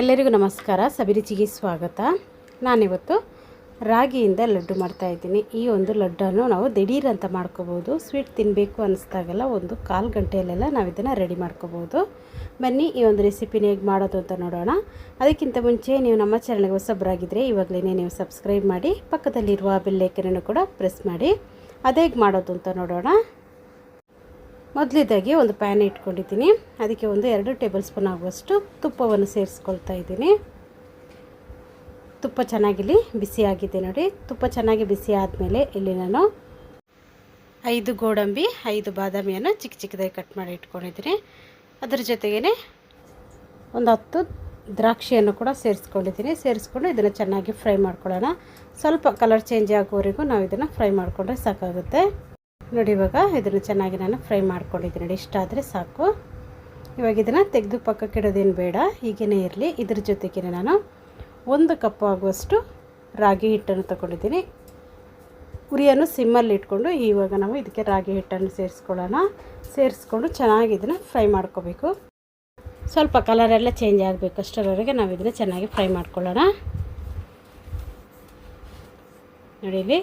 ಎಲ್ಲರಿಗೂ ನಮಸ್ಕಾರ. ಸಬಿರುಚಿಗೆ ಸ್ವಾಗತ. ನಾನಿವತ್ತು ರಾಗಿಯಿಂದ ಲಡ್ಡು ಮಾಡ್ತಾಯಿದ್ದೀನಿ ಈ ಒಂದು ಲಡ್ಡನ್ನು ನಾವು ದಿಢೀರ್ ಅಂತ ಮಾಡ್ಕೋಬೋದು. ಸ್ವೀಟ್ ತಿನ್ನಬೇಕು ಅನ್ನಿಸ್ದಾಗೆಲ್ಲ ಒಂದು ಕಾಲು ಗಂಟೆಯಲ್ಲೆಲ್ಲ ನಾವು ಇದನ್ನು ರೆಡಿ ಮಾಡ್ಕೋಬೋದು. ಬನ್ನಿ, ಈ ಒಂದು ರೆಸಿಪಿನ ಹೇಗೆ ಮಾಡೋದು ಅಂತ ನೋಡೋಣ. ಅದಕ್ಕಿಂತ ಮುಂಚೆ ನೀವು ನಮ್ಮ ಚಾನಲ್ಗೆ ಹೊಸಬ್ರಾಗಿದ್ದರೆ ಇವಾಗಲೇ ನೀವು ಸಬ್ಸ್ಕ್ರೈಬ್ ಮಾಡಿ, ಪಕ್ಕದಲ್ಲಿರುವ ಬೆಲ್ಲೈಕನನ್ನು ಕೂಡ ಪ್ರೆಸ್ ಮಾಡಿ. ಅದೇಗೆ ಮಾಡೋದು ಅಂತ ನೋಡೋಣ. ಮೊದಲಿದ್ದಾಗಿ ಒಂದು ಪ್ಯಾನ್ ಇಟ್ಕೊಂಡಿದ್ದೀನಿ. ಅದಕ್ಕೆ ಒಂದು ಎರಡು ಟೇಬಲ್ ಸ್ಪೂನ್ ಆಗುವಷ್ಟು ತುಪ್ಪವನ್ನು ಸೇರಿಸ್ಕೊಳ್ತಾ ಇದ್ದೀನಿ. ತುಪ್ಪ ಚೆನ್ನಾಗಿಲ್ಲಿ ಬಿಸಿ ಆಗಿದೆ ನೋಡಿ. ತುಪ್ಪ ಚೆನ್ನಾಗಿ ಬಿಸಿ ಆದಮೇಲೆ ಇಲ್ಲಿ ನಾನು ಐದು ಗೋಡಂಬಿ, ಐದು ಬಾದಾಮಿಯನ್ನು ಚಿಕ್ಕ ಚಿಕ್ಕದಾಗಿ ಕಟ್ ಮಾಡಿ ಇಟ್ಕೊಂಡಿದ್ದೀನಿ. ಅದರ ಜೊತೆಗೇ ಒಂದು ಹತ್ತು ದ್ರಾಕ್ಷಿಯನ್ನು ಕೂಡ ಸೇರಿಸ್ಕೊಂಡಿದ್ದೀನಿ. ಸೇರಿಸ್ಕೊಂಡು ಇದನ್ನು ಚೆನ್ನಾಗಿ ಫ್ರೈ ಮಾಡ್ಕೊಳ್ಳೋಣ. ಸ್ವಲ್ಪ ಕಲರ್ ಚೇಂಜ್ ಆಗೋವರೆಗೂ ನಾವು ಇದನ್ನು ಫ್ರೈ ಮಾಡಿಕೊಂಡ್ರೆ ಸಾಕಾಗುತ್ತೆ. ನೋಡಿ, ಇವಾಗ ಇದನ್ನು ಚೆನ್ನಾಗಿ ನಾನು ಫ್ರೈ ಮಾಡ್ಕೊಂಡಿದ್ದೀನಿ. ನೋಡಿ, ಇಷ್ಟ ಆದರೆ ಸಾಕು. ಇವಾಗ ಇದನ್ನು ತೆಗೆದು ಪಕ್ಕಕ್ಕೆ ಇಡೋದೇನು ಬೇಡ. ಹೀಗೇ ಇರಲಿ. ಇದ್ರ ಜೊತೆಗೇ ನಾನು ಒಂದು ಕಪ್ ಆಗುವಷ್ಟು ರಾಗಿ ಹಿಟ್ಟನ್ನು ತಗೊಂಡಿದ್ದೀನಿ. ಉರಿಯನ್ನು ಸಿಮ್ಮಲ್ಲಿ ಇಟ್ಕೊಂಡು ಇವಾಗ ನಾವು ಇದಕ್ಕೆ ರಾಗಿ ಹಿಟ್ಟನ್ನು ಸೇರಿಸ್ಕೊಳ್ಳೋಣ. ಸೇರಿಸ್ಕೊಂಡು ಚೆನ್ನಾಗಿ ಇದನ್ನು ಫ್ರೈ ಮಾಡ್ಕೋಬೇಕು. ಸ್ವಲ್ಪ ಕಲರೆಲ್ಲ ಚೇಂಜ್ ಆಗಬೇಕು. ಅಷ್ಟರವರೆಗೆ ನಾವು ಇದನ್ನು ಚೆನ್ನಾಗಿ ಫ್ರೈ ಮಾಡ್ಕೊಳ್ಳೋಣ. ನೋಡಿ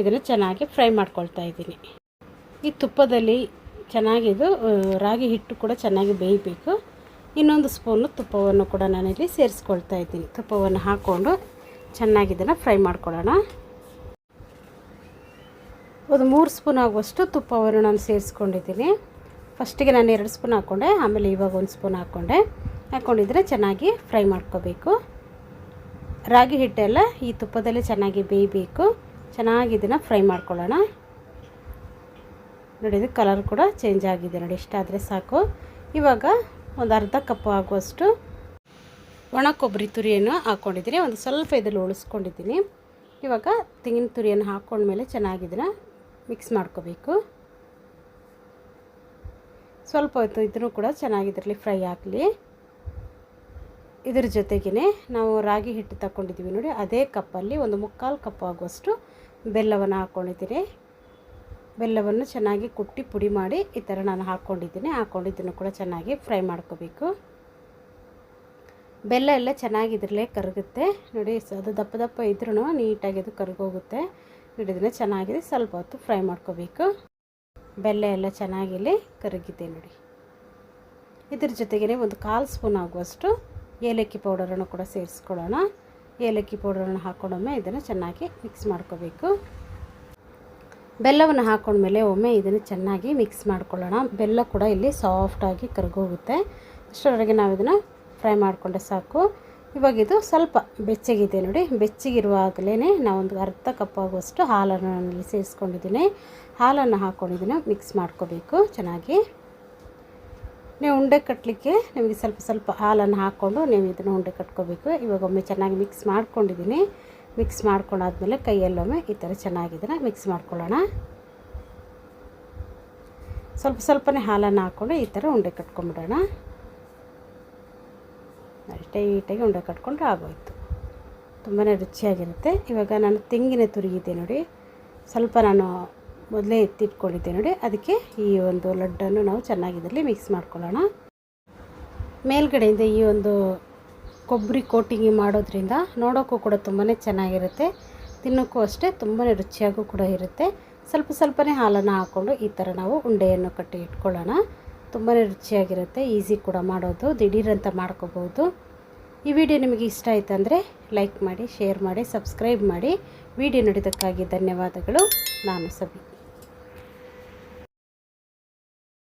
ಇದನ್ನು ಚೆನ್ನಾಗಿ ಫ್ರೈ ಮಾಡ್ಕೊಳ್ತಾ ಇದ್ದೀನಿ. ಈ ತುಪ್ಪದಲ್ಲಿ ಚೆನ್ನಾಗಿದು ರಾಗಿ ಹಿಟ್ಟು ಕೂಡ ಚೆನ್ನಾಗಿ ಬೇಯಬೇಕು. ಇನ್ನೊಂದು ಸ್ಪೂನು ತುಪ್ಪವನ್ನು ಕೂಡ ನಾನಿಲ್ಲಿ ಸೇರಿಸ್ಕೊಳ್ತಾ ಇದ್ದೀನಿ. ತುಪ್ಪವನ್ನು ಹಾಕ್ಕೊಂಡು ಚೆನ್ನಾಗಿ ಇದನ್ನು ಫ್ರೈ ಮಾಡ್ಕೊಳ್ಳೋಣ. ಒಂದು ಮೂರು ಸ್ಪೂನ್ ಆಗುವಷ್ಟು ತುಪ್ಪವನ್ನು ನಾನು ಸೇರಿಸ್ಕೊಂಡಿದ್ದೀನಿ. ಫಸ್ಟಿಗೆ ನಾನು ಎರಡು ಸ್ಪೂನ್ ಹಾಕ್ಕೊಂಡೆ, ಆಮೇಲೆ ಇವಾಗ ಒಂದು ಸ್ಪೂನ್ ಹಾಕ್ಕೊಂಡೆ. ಹಾಕ್ಕೊಂಡಿದ್ರೆ ಚೆನ್ನಾಗಿ ಫ್ರೈ ಮಾಡ್ಕೋಬೇಕು. ರಾಗಿ ಹಿಟ್ಟೆಲ್ಲ ಈ ತುಪ್ಪದಲ್ಲಿ ಚೆನ್ನಾಗಿ ಬೇಯಬೇಕು. ಚೆನ್ನಾಗಿ ಇದನ್ನು ಫ್ರೈ ಮಾಡ್ಕೊಳ್ಳೋಣ. ನೋಡಿ, ಇದು ಕಲರ್ ಕೂಡ ಚೇಂಜ್ ಆಗಿದೆ ನೋಡಿ ಇಷ್ಟಾದರೆ ಸಾಕು. ಇವಾಗ ಒಂದು ಅರ್ಧ ಕಪ್ ಆಗುವಷ್ಟು ಒಣ ಕೊಬ್ಬರಿ ತುರಿಯನ್ನು ಹಾಕ್ಕೊಂಡಿದ್ದೀನಿ ಒಂದು ಸ್ವಲ್ಪ ಇದರಲ್ಲಿ ಉಳಿಸ್ಕೊಂಡಿದ್ದೀನಿ. ಇವಾಗ ತೆಂಗಿನ ತುರಿಯನ್ನು ಹಾಕ್ಕೊಂಡ್ಮೇಲೆ ಚೆನ್ನಾಗಿದ್ದನ್ನು ಮಿಕ್ಸ್ ಮಾಡ್ಕೋಬೇಕು. ಸ್ವಲ್ಪ ಹೊತ್ತು ಇದನ್ನು ಕೂಡ ಚೆನ್ನಾಗಿದ್ರಲ್ಲಿ ಫ್ರೈ ಆಗಲಿ. ಇದ್ರ ಜೊತೆಗೇ ನಾವು ರಾಗಿ ಹಿಟ್ಟು ತಗೊಂಡಿದ್ದೀವಿ ನೋಡಿ, ಅದೇ ಕಪ್ಪಲ್ಲಿ ಒಂದು ಮುಕ್ಕಾಲು ಕಪ್ ಆಗುವಷ್ಟು ಬೆಲ್ಲವನ್ನು ಹಾಕ್ಕೊಂಡಿದ್ದೀನಿ ಬೆಲ್ಲವನ್ನು ಚೆನ್ನಾಗಿ ಕುಟ್ಟಿ ಪುಡಿ ಮಾಡಿ ಈ ಥರ ನಾನು ಹಾಕ್ಕೊಂಡಿದ್ದೀನಿ. ಹಾಕ್ಕೊಂಡಿದ್ದನ್ನು ಕೂಡ ಚೆನ್ನಾಗಿ ಫ್ರೈ ಮಾಡ್ಕೋಬೇಕು. ಬೆಲ್ಲ ಎಲ್ಲ ಚೆನ್ನಾಗಿ ಇದರಲ್ಲೇ ಕರಗುತ್ತೆ. ನೋಡಿ ಅದು ದಪ್ಪ ದಪ್ಪ ಇದ್ರೂ ನೀಟಾಗಿ ಅದು ಕರಗೋಗುತ್ತೆ. ನೋಡಿ, ಇದನ್ನು ಚೆನ್ನಾಗಿದೆ ಸ್ವಲ್ಪ ಹೊತ್ತು ಫ್ರೈ ಮಾಡ್ಕೋಬೇಕು. ಬೆಲ್ಲ ಎಲ್ಲ ಚೆನ್ನಾಗಿಲ್ಲಿ ಕರಗಿದೆ ನೋಡಿ. ಇದ್ರ ಜೊತೆಗೇ ಒಂದು ಕಾಲು ಸ್ಪೂನ್ ಆಗುವಷ್ಟು ಏಲಕ್ಕಿ ಪೌಡರನ್ನು ಕೂಡ ಸೇರಿಸ್ಕೊಳ್ಳೋಣ. ಏಲಕ್ಕಿ ಪೌಡರನ್ನು ಹಾಕ್ಕೊಂಡೊಮ್ಮೆ ಇದನ್ನು ಚೆನ್ನಾಗಿ ಮಿಕ್ಸ್ ಮಾಡ್ಕೋಬೇಕು. ಬೆಲ್ಲವನ್ನು ಹಾಕೊಂಡ್ಮೇಲೆ ಒಮ್ಮೆ ಇದನ್ನು ಚೆನ್ನಾಗಿ ಮಿಕ್ಸ್ ಮಾಡ್ಕೊಳ್ಳೋಣ. ಬೆಲ್ಲ ಕೂಡ ಇಲ್ಲಿ ಸಾಫ್ಟಾಗಿ ಕರಗೋಗುತ್ತೆ. ಅಷ್ಟರವರೆಗೆ ನಾವು ಇದನ್ನು ಫ್ರೈ ಮಾಡಿಕೊಂಡೆ ಸಾಕು. ಇವಾಗ ಇದು ಸ್ವಲ್ಪ ಬೆಚ್ಚಗಿದೆ ನೋಡಿ. ಬೆಚ್ಚಗಿರುವಾಗಲೇ ನಾವೊಂದು ಅರ್ಧ ಕಪ್ ಆಗುವಷ್ಟು ಹಾಲನ್ನು ನಾನಲ್ಲಿ ಸೇರಿಸ್ಕೊಂಡಿದ್ದೀನಿ. ಹಾಲನ್ನು ಹಾಕ್ಕೊಂಡಿದ್ದೀನಿ ಮಿಕ್ಸ್ ಮಾಡ್ಕೋಬೇಕು ಚೆನ್ನಾಗಿ. ನೀವು ಉಂಡೆ ಕಟ್ಟಲಿಕ್ಕೆ ನಿಮಗೆ ಸ್ವಲ್ಪ ಸ್ವಲ್ಪ ಹಾಲನ್ನು ಹಾಕ್ಕೊಂಡು ನೀವು ಇದನ್ನು ಉಂಡೆ ಕಟ್ಕೋಬೇಕು. ಇವಾಗ ಒಮ್ಮೆ ಚೆನ್ನಾಗಿ ಮಿಕ್ಸ್ ಮಾಡ್ಕೊಂಡಿದ್ದೀನಿ. ಮಿಕ್ಸ್ ಮಾಡ್ಕೊಂಡಾದ್ಮೇಲೆ ಕೈಯಲ್ಲೊಮ್ಮೆ ಈ ಥರ ಚೆನ್ನಾಗಿದ್ದನ್ನು ಮಿಕ್ಸ್ ಮಾಡ್ಕೊಳ್ಳೋಣ. ಸ್ವಲ್ಪ ಸ್ವಲ್ಪನೇ ಹಾಲನ್ನು ಹಾಕ್ಕೊಂಡು ಈ ಥರ ಉಂಡೆ ಕಟ್ಕೊಂಬಿಡೋಣ. ಟೈಟಾಗಿ ಉಂಡೆ ಕಟ್ಕೊಂಡ್ರೆ ಆಗೋಯ್ತು. ತುಂಬಾ ರುಚಿಯಾಗಿರುತ್ತೆ. ಇವಾಗ ನಾನು ತೆಂಗಿನ ತುರಿಗಿದ್ದೆ ನೋಡಿ. ಸ್ವಲ್ಪ ನಾನು ಮೊದಲೇ ಎತ್ತಿಟ್ಕೊಂಡಿದ್ದೆ ನೋಡಿ. ಅದಕ್ಕೆ ಈ ಒಂದು ಲಡ್ಡನ್ನು ನಾವು ಚೆನ್ನಾಗಿದ್ದಲ್ಲಿ ಮಿಕ್ಸ್ ಮಾಡ್ಕೊಳ್ಳೋಣ. ಮೇಲ್ಗಡೆಯಿಂದ ಈ ಒಂದು ಕೊಬ್ಬರಿ ಕೋಟಿಂಗ್ ಮಾಡೋದ್ರಿಂದ ನೋಡೋಕ್ಕೂ ಕೂಡ ತುಂಬಾ ಚೆನ್ನಾಗಿರುತ್ತೆ. ತಿನ್ನೋಕ್ಕೂ ಅಷ್ಟೇ ತುಂಬಾ ರುಚಿಯಾಗೂ ಕೂಡ ಇರುತ್ತೆ. ಸ್ವಲ್ಪ ಸ್ವಲ್ಪನೇ ಹಾಲನ್ನು ಹಾಕ್ಕೊಂಡು ಈ ಥರ ನಾವು ಉಂಡೆಯನ್ನು ಕಟ್ಟಿ ಇಟ್ಕೊಳ್ಳೋಣ. ತುಂಬಾ ರುಚಿಯಾಗಿರುತ್ತೆ, ಈಸಿ ಕೂಡ ಮಾಡೋದು ದಿಢೀರಂತ ಮಾಡ್ಕೋಬೋದು. ಈ ವಿಡಿಯೋ ನಿಮಗೆ ಇಷ್ಟ ಆಯಿತು ಲೈಕ್ ಮಾಡಿ, ಶೇರ್ ಮಾಡಿ, ಸಬ್ಸ್ಕ್ರೈಬ್ ಮಾಡಿ. ವಿಡಿಯೋ ನೋಡಿದ್ದಕ್ಕಾಗಿ ಧನ್ಯವಾದಗಳು. ನಾನು ಸಬಿ.